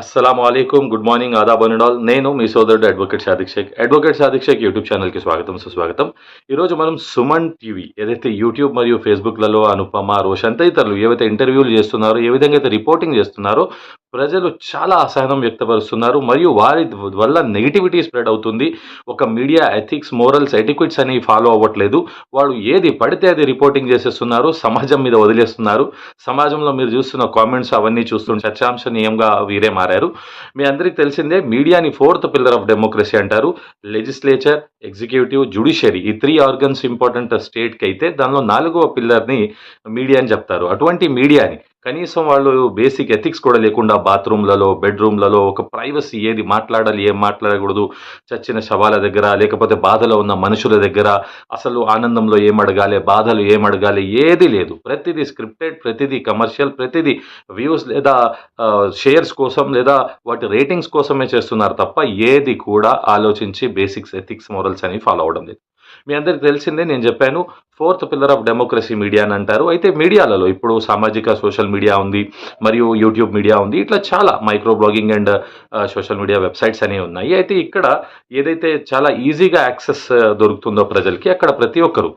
అస్సలం అయికం good morning Aadab and నేను మీ సోదరుడు advocate Sadiq Sheikh. Advocate Sadiq Sheikh YouTube ఛానల్కి స్వాగతం సుస్వాగతం. ఈరోజు మనం సుమన్ టీవీ ఏదైతే యూట్యూబ్ మరియు ఫేస్బుక్లలో అనుపమ రోషన్ తదితరులు ఏవైతే ఇంటర్వ్యూలు చేస్తున్నారో ఏ విధంగా అయితే రిపోర్టింగ్ చేస్తున్నారో ప్రజలు చాలా అసహనం వ్యక్తపరుస్తున్నారు మరియు వారి వల్ల నెగిటివిటీ స్ప్రెడ్ అవుతుంది. ఒక మీడియా ఎథిక్స్ మోరల్స్ ఎటిక్విట్స్ అనేవి ఫాలో అవ్వట్లేదు. వాళ్ళు ఏది పడితే అది రిపోర్టింగ్ చేసేస్తున్నారు సమాజం మీద వదిలేస్తున్నారు. సమాజంలో మీరు చూస్తున్న కామెంట్స్ అవన్నీ చూస్తుంటే చర్చాంశనీయంగా వీరే మారారు. మీ అందరికీ తెలిసిందే మీడియాని ఫోర్త్ పిల్లర్ ఆఫ్ డెమోక్రసీ అంటారు. లెజిస్లేచర్ ఎగ్జిక్యూటివ్ జుడిషియరీ ఈ త్రీ ఆర్గన్స్ ఇంపార్టెంట్ స్టేట్కి అయితే దానిలో నాలుగవ పిల్లర్ని మీడియా అని చెప్తారు. అటువంటి మీడియాని కనీసం వాళ్ళు బేసిక్ ఎథిక్స్ కూడా లేకుండా బాత్రూమ్లలో బెడ్రూమ్లలో ఒక ప్రైవసీ ఏది మాట్లాడాలి ఏం మాట్లాడకూడదు చచ్చిన శవాల దగ్గర లేకపోతే బాధలో ఉన్న మనుషుల దగ్గర అసలు ఆనందంలో ఏం అడగాలి బాధలు ఏం అడగాలి ఏది లేదు. ప్రతిదీ స్క్రిప్టెడ్ ప్రతిదీ కమర్షియల్ ప్రతిదీ వ్యూస్ లేదా షేర్స్ కోసం లేదా వాటి రేటింగ్స్ కోసమే చేస్తున్నారు తప్ప ఏది కూడా ఆలోచించి బేసిక్స్ ఎథిక్స్ మోరల్స్ అని ఫాలో అవడం లేదు. మీ అందరికి తెలిసిందే నేను చెప్పాను fourth pillar of democracy media అని అంటారు. అయితే మీడియాలలో ఇప్పుడు సామాజిక సోషల్ మీడియా ఉంది మరియు యూట్యూబ్ మీడియా ఉంది ఇట్లా చాలా micro blogging and social media websites అనేవి ఉన్నాయి. అయితే ఇక్కడ ఏదైతే చాలా ఈజీగా యాక్సెస్ uh, దొరుకుతుందో ప్రజలకి అక్కడ ప్రతి ఒక్కరు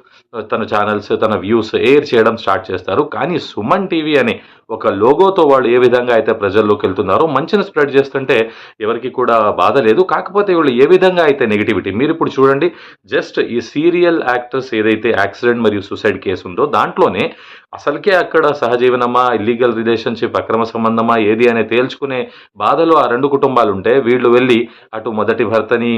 తన ఛానల్స్ తన వ్యూస్ ఎయిర్ చేయడం స్టార్ట్ చేస్తారు. కానీ సుమన్ టీవీ అనే ఒక లోగోతో వాళ్ళు ఏ విధంగా అయితే ప్రజల్లోకి వెళ్తున్నారో మంచిని స్ప్రెడ్ చేస్తుంటే ఎవరికి కూడా బాధ లేదు. కాకపోతే వీళ్ళు ఏ విధంగా అయితే నెగిటివిటీ మీరు ఇప్పుడు చూడండి జస్ట్ ఈ సీరియల్ యాక్టర్స్ ఏదైతే యాక్సిడెంట్ మరియు సూసైడ్ కేసు ఉందో దాంట్లోనే అసలుకే అక్కడ సహజీవనమా ఇల్లీగల్ రిలేషన్షిప్ అక్రమ సంబంధమా ఏది అనే తేల్చుకునే బాధలో ఆ రెండు కుటుంబాలు ఉంటే వీళ్ళు వెళ్ళి అటు మొదటి భర్తని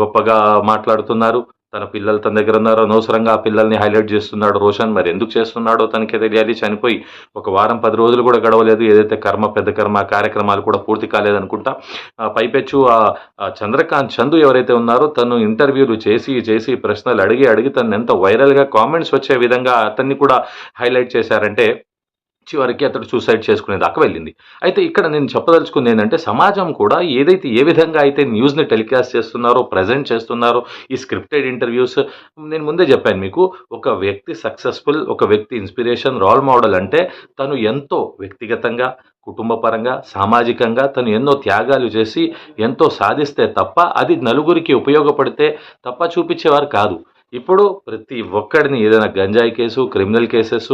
గొప్పగా మాట్లాడుతున్నారు. తన పిల్లలు తన దగ్గర ఉన్నారు. అనవసరంగా ఆ పిల్లల్ని హైలైట్ చేస్తున్నాడు రోషన్. మరి ఎందుకు చేస్తున్నాడో తనకే తెలియాలి. చనిపోయి ఒక వారం పది రోజులు కూడా గడవలేదు. ఏదైతే కర్మ పెద్ద కర్మ కార్యక్రమాలు కూడా పూర్తి కాలేదనుకుంటా పైపెచ్చు ఆ చంద్రకాంత్ చందు ఎవరైతే ఉన్నారో తను ఇంటర్వ్యూలు చేసి చేసి ప్రశ్నలు అడిగి అడిగి తను ఎంత వైరల్గా కామెంట్స్ వచ్చే విధంగా అతన్ని కూడా హైలైట్ చేశారంటే చివరికి అతడు సూసైడ్ చేసుకునే దాకా వెళ్ళింది. అయితే ఇక్కడ నేను చెప్పదలుచుకుంది ఏంటంటే సమాజం కూడా ఏదైతే ఏ విధంగా అయితే న్యూస్ని టెలికాస్ట్ చేస్తున్నారో ప్రజెంట్ చేస్తున్నారో ఈ స్క్రిప్టెడ్ ఇంటర్వ్యూస్ నేను ముందే చెప్పాను మీకు ఒక వ్యక్తి సక్సెస్ఫుల్ ఒక వ్యక్తి ఇన్స్పిరేషన్ రోల్ మోడల్ అంటే తను ఎంతో వ్యక్తిగతంగా కుటుంబపరంగా సామాజికంగా తను ఎన్నో త్యాగాలు చేసి ఎంతో సాధిస్తే తప్ప అది నలుగురికి ఉపయోగపడితే తప్ప చూపించేవారు కాదు. ఇప్పుడు ప్రతి ఒక్కడిని ఏదైనా గంజాయి కేసు క్రిమినల్ కేసెస్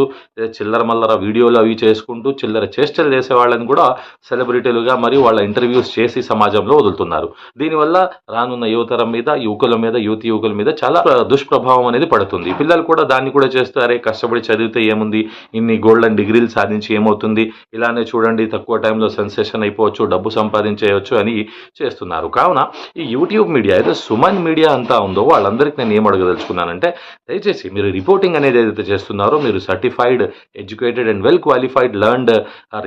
చిల్లర మల్లర వీడియోలు అవి చేసుకుంటూ చిల్లర చేష్టలు చేసే వాళ్ళని కూడా సెలబ్రిటీలుగా మరియు వాళ్ళ ఇంటర్వ్యూస్ చేసి సమాజంలో వదులుతున్నారు. దీనివల్ల రానున్న యువతరం మీద యువకుల మీద యువతి యువకుల మీద చాలా దుష్ప్రభావం అనేది పడుతుంది. పిల్లలు కూడా దాన్ని కూడా చేస్తారే కష్టపడి చదివితే ఏముంది? ఇన్ని గోల్డెన్ డిగ్రీలు సాధించి ఏమవుతుంది? ఇలానే చూడండి తక్కువ టైంలో సెన్సేషన్ అయిపోవచ్చు డబ్బు సంపాదించేయచ్చు అని చేస్తున్నారు. కావున ఈ యూట్యూబ్ మీడియా అయితే సుమన్ మీడియా అంతా ఉందో వాళ్ళందరికీ నేను ఏం అడగదలుచుకున్నాను తెలుసుకున్నానంటే దయచేసి మీరు రిపోర్టింగ్ అనేది ఏదైతే చేస్తున్నారో మీరు certified educated and well qualified learned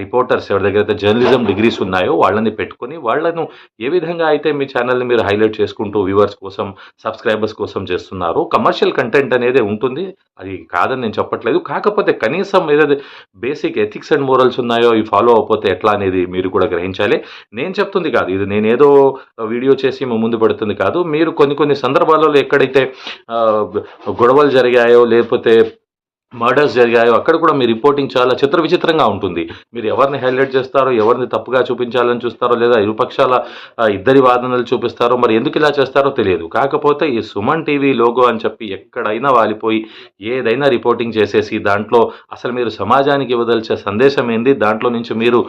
reporters ఎవరి దగ్గర అయితే జర్నలిజం డిగ్రీస్ ఉన్నాయో వాళ్ళని పెట్టుకొని వాళ్ళను ఏ విధంగా అయితే మీ ఛానల్ని మీరు హైలైట్ చేసుకుంటూ వ్యూవర్స్ కోసం సబ్స్క్రైబర్స్ కోసం చేస్తున్నారో కమర్షియల్ కంటెంట్ అనేది ఉంటుంది. అది కాదని నేను చెప్పట్లేదు. కాకపోతే కనీసం ఏదైతే బేసిక్ ఎథిక్స్ అండ్ మోరల్స్ ఉన్నాయో ఇవి ఫాలో అవ్వకపోతే ఎట్లా అనేది మీరు కూడా గ్రహించాలి. నేను చెప్తుంది కాదు ఇది నేను ఏదో వీడియో చేసి మీ ముందు పెడుతుంది కాదు. మీరు కొన్ని కొన్ని సందర్భాలలో ఎక్కడైతే uh, గొడవలు జరిగాయో లేకపోతే మర్డర్స్ జరిగాయో అక్కడ కూడా మీ రిపోర్టింగ్ చాలా చిత్ర విచిత్రంగా ఉంటుంది. మీరు ఎవరిని హైలైట్ చేస్తారో ఎవరిని తప్పుగా చూపించాలని చూస్తారో లేదా ఇరుపక్షాల ఇద్దరి వాదనలు చూపిస్తారో మరి ఎందుకు ఇలా చేస్తారో తెలియదు. కాకపోతే ఈ సుమన్ టీవీ లోగో అని చెప్పి ఎక్కడైనా వాలిపోయి ఏదైనా రిపోర్టింగ్ చేసేసి దాంట్లో అసలు మీరు సమాజానికి ఇవ్వదలిచే సందేశం ఏంది? దాంట్లో నుంచి మీరు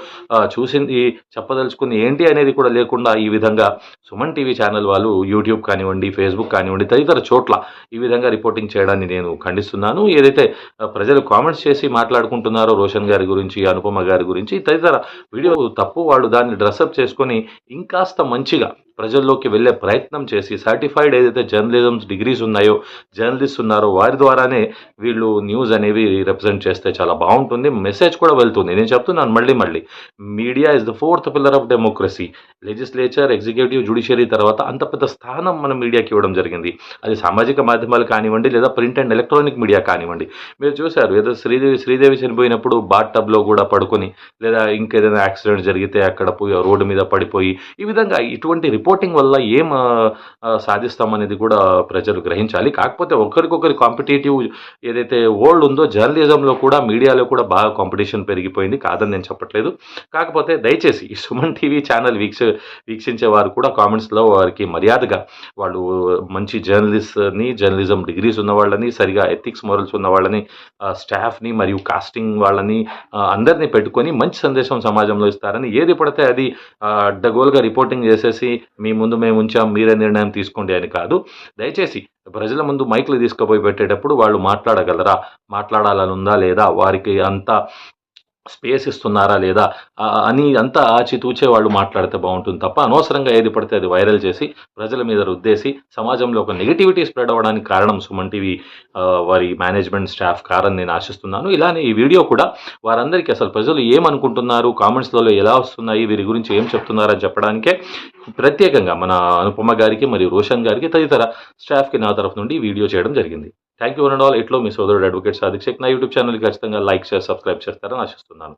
చూసింది చెప్పదలుచుకుంది ఏంటి అనేది కూడా లేకుండా ఈ విధంగా సుమన్ టీవీ ఛానల్ వాళ్ళు యూట్యూబ్ కానివ్వండి ఫేస్బుక్ కానివ్వండి తదితర చోట్ల ఈ విధంగా రిపోర్టింగ్ చేయడాన్ని నేను ఖండిస్తున్నాను. ఏదైతే ప్రజలు కామెంట్స్ చేసి మాట్లాడుకుంటున్నారు రోషన్ గారి గురించి అనుపమ గారి గురించి తదితర వీడియో తప్పు వాళ్ళు దాన్ని డ్రెస్అప్ చేసుకొని ఇంకాస్త మంచిగా ప్రజల్లోకి వెళ్ళే ప్రయత్నం చేసి సర్టిఫైడ్ ఏదైతే జర్నలిజం డిగ్రీస్ ఉన్నాయో జర్నలిస్ట్ ఉన్నారో వారి ద్వారానే వీళ్ళు న్యూస్ అనేవి రిప్రజెంట్ చేస్తే చాలా బాగుంటుంది. మెసేజ్ కూడా వెళ్తుంది. నేను చెప్తున్నాను మళ్ళీ మళ్ళీ. Media is the fourth pillar of democracy legislature executive judiciary తర్వాత అంత పెద్ద స్థానం మన మీడియాకి ఇవ్వడం జరిగింది. అది సామాజిక మాధ్యమాలు కానివ్వండి లేదా ప్రింట్ అండ్ ఎలక్ట్రానిక్ మీడియా కానివ్వండి. మీరు చూశారు ఏదో శ్రీదేవి శ్రీదేవి చనిపోయినప్పుడు బాత్ టబ్లో కూడా పడుకొని లేదా ఇంకేదైనా యాక్సిడెంట్ జరిగితే అక్కడ పోయి రోడ్డు మీద పడిపోయి ఈ విధంగా ఇటువంటి రిపోర్టింగ్ వల్ల ఏం సాధిస్తామనేది కూడా ప్రజలు గ్రహించాలి. కాకపోతే ఒకరికొకరి కాంపిటేటివ్ ఏదైతే వరల్డ్ ఉందో జర్నలిజంలో కూడా మీడియాలో కూడా బాగా కాంపిటీషన్ పెరిగిపోయింది. కాదని నేను చెప్పట్లేదు. కాకపోతే దయచేసి ఈ సుమన్ టీవీ ఛానల్ వీక్ష వీక్షించే వారు కూడా కామెంట్స్లో వారికి మర్యాదగా వాళ్ళు మంచి జర్నలిస్ట్ని జర్నలిజం డిగ్రీస్ ఉన్న వాళ్ళని సరిగా ఎథిక్స్ మోరల్స్ ఉన్న వాళ్ళని స్టాఫ్ని మరియు కాస్టింగ్ వాళ్ళని అందరినీ పెట్టుకొని మంచి సందేశం సమాజంలో ఇస్తారని ఏది పడితే అది అడ్డగోలుగా రిపోర్టింగ్ చేసేసి మీ ముందు మేము ఉంచాం మీరే నిర్ణయం తీసుకోండి అని కాదు. దయచేసి ప్రజల ముందు మైకులు తీసుకుపోయి పెట్టేటప్పుడు వాళ్ళు మాట్లాడగలరా? మాట్లాడాలని ఉందా లేదా? వారికి అంత స్పేస్ ఇస్తున్నారా లేదా అని అంతా ఆచితూచే వాళ్ళు మాట్లాడితే బాగుంటుంది తప్ప అనవసరంగా ఏది పడితే అది వైరల్ చేసి ప్రజల మీద రుద్దేసి సమాజంలో ఒక నెగిటివిటీ స్ప్రెడ్ అవ్వడానికి కారణం సుమన్ టీవీ వారి మేనేజ్మెంట్ స్టాఫ్ కారణం నేను ఆశిస్తున్నాను. ఇలానే ఈ వీడియో కూడా వారందరికీ అసలు ప్రజలు ఏమనుకుంటున్నారు కామెంట్స్లలో ఎలా వస్తున్నాయి వీరి గురించి ఏం చెప్తున్నారని చెప్పడానికే ప్రత్యేకంగా మన అనుపమ గారికి మరియు రోషన్ గారికి తదితర స్టాఫ్కి నా తరఫు నుండి ఈ వీడియో చేయడం జరిగింది. Thank you one and all ఇట్లో మీ సోదరుడు అడ్వకేట్ సాదిక్ షేక్ నా యూట్యూబ్ ఛానల్ ఖచ్చితంగా లైక్ షేర్ సబ్స్క్రైబ్ చేస్తారని ఆశిస్తున్నాను.